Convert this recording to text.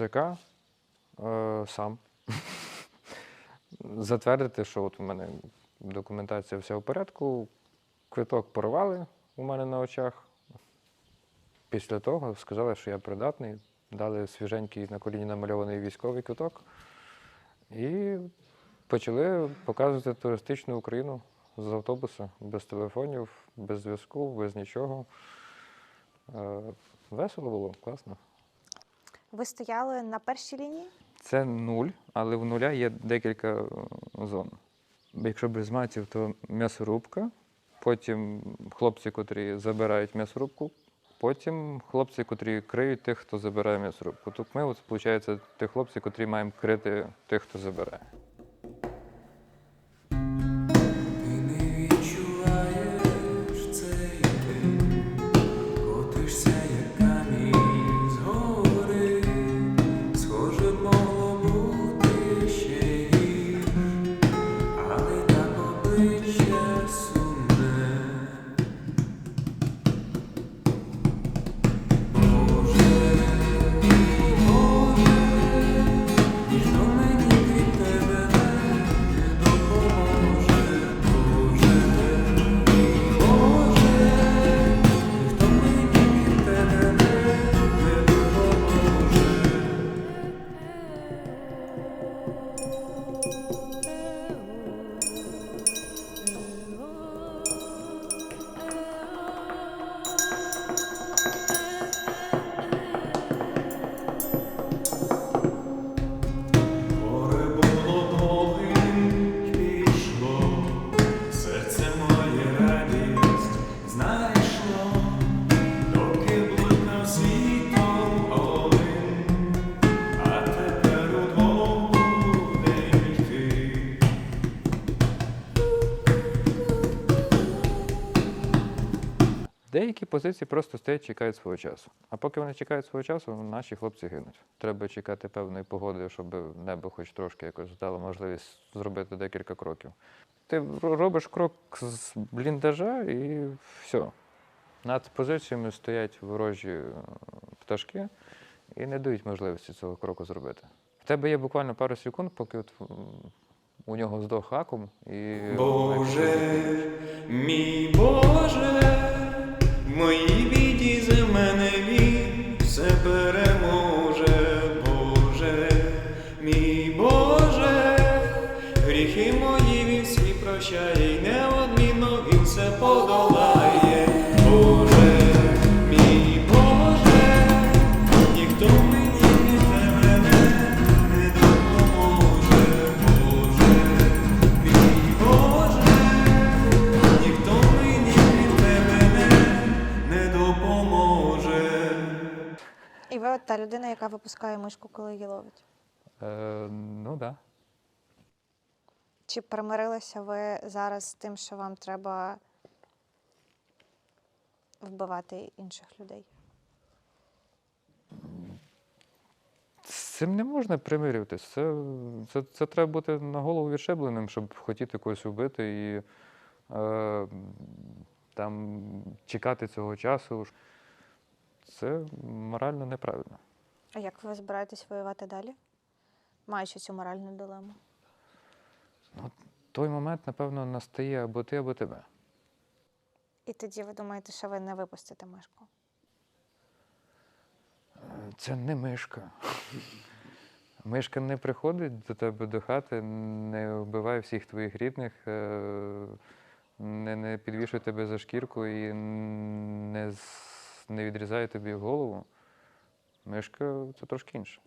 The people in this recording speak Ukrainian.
ЦК е, сам. Затвердити, що от у мене документація вся в порядку, квиток порвали у мене на очах. Після того сказали, що я придатний, дали свіженький на коліні намальований військовий квиток і почали показувати туристичну Україну з автобуса, без телефонів, без зв'язку, без нічого. Е, Весело було, класно. Ви стояли на першій лінії? Це нуль, але в нуля є декілька е, зон. Якщо без матів, то м'ясорубка, потім хлопці, котрі забирають м'ясорубку, потім хлопці, котрі криють тих, хто забирає м'ясорубку. Тут ми, от, виходить, ті хлопці, котрі маємо крити тих, хто забирає. Деякі позиції просто стоять, чекають свого часу. А поки вони чекають свого часу, наші хлопці гинуть. Треба чекати певної погоди, щоб небо хоч трошки якось дало можливість зробити декілька кроків. Ти робиш крок з бліндажа і все. Над позиціями стоять ворожі пташки і не дають можливості цього кроку зробити. В тебе є буквально пару секунд, поки от, у нього здох акум і. Боже, мій Боже, моїй біді за мене він все переможе, Боже, мій Боже, гріхи мої він всі прощає, не неодмінно ви та людина, яка випускає мишку, коли її ловить. Е, ну так. Да. Чи примирилися ви зараз з тим, що вам треба вбивати інших людей? З цим не можна примирюватись. Це, це, це треба бути на голову відшибленим, щоб хотіти когось вбити і е, там, чекати цього часу. Це морально неправильно. А як ви збираєтесь воювати далі? Маючи цю моральну дилему? Той момент, напевно, настає або ти, або тебе. І тоді ви думаєте, що ви не випустите мишку? Це не мишка. Мишка не приходить до тебе до хати, не вбиває всіх твоїх рідних, е, не, не підвішує тебе за шкірку і не, з- не відрізає тобі голову. Мишка це трошки інше.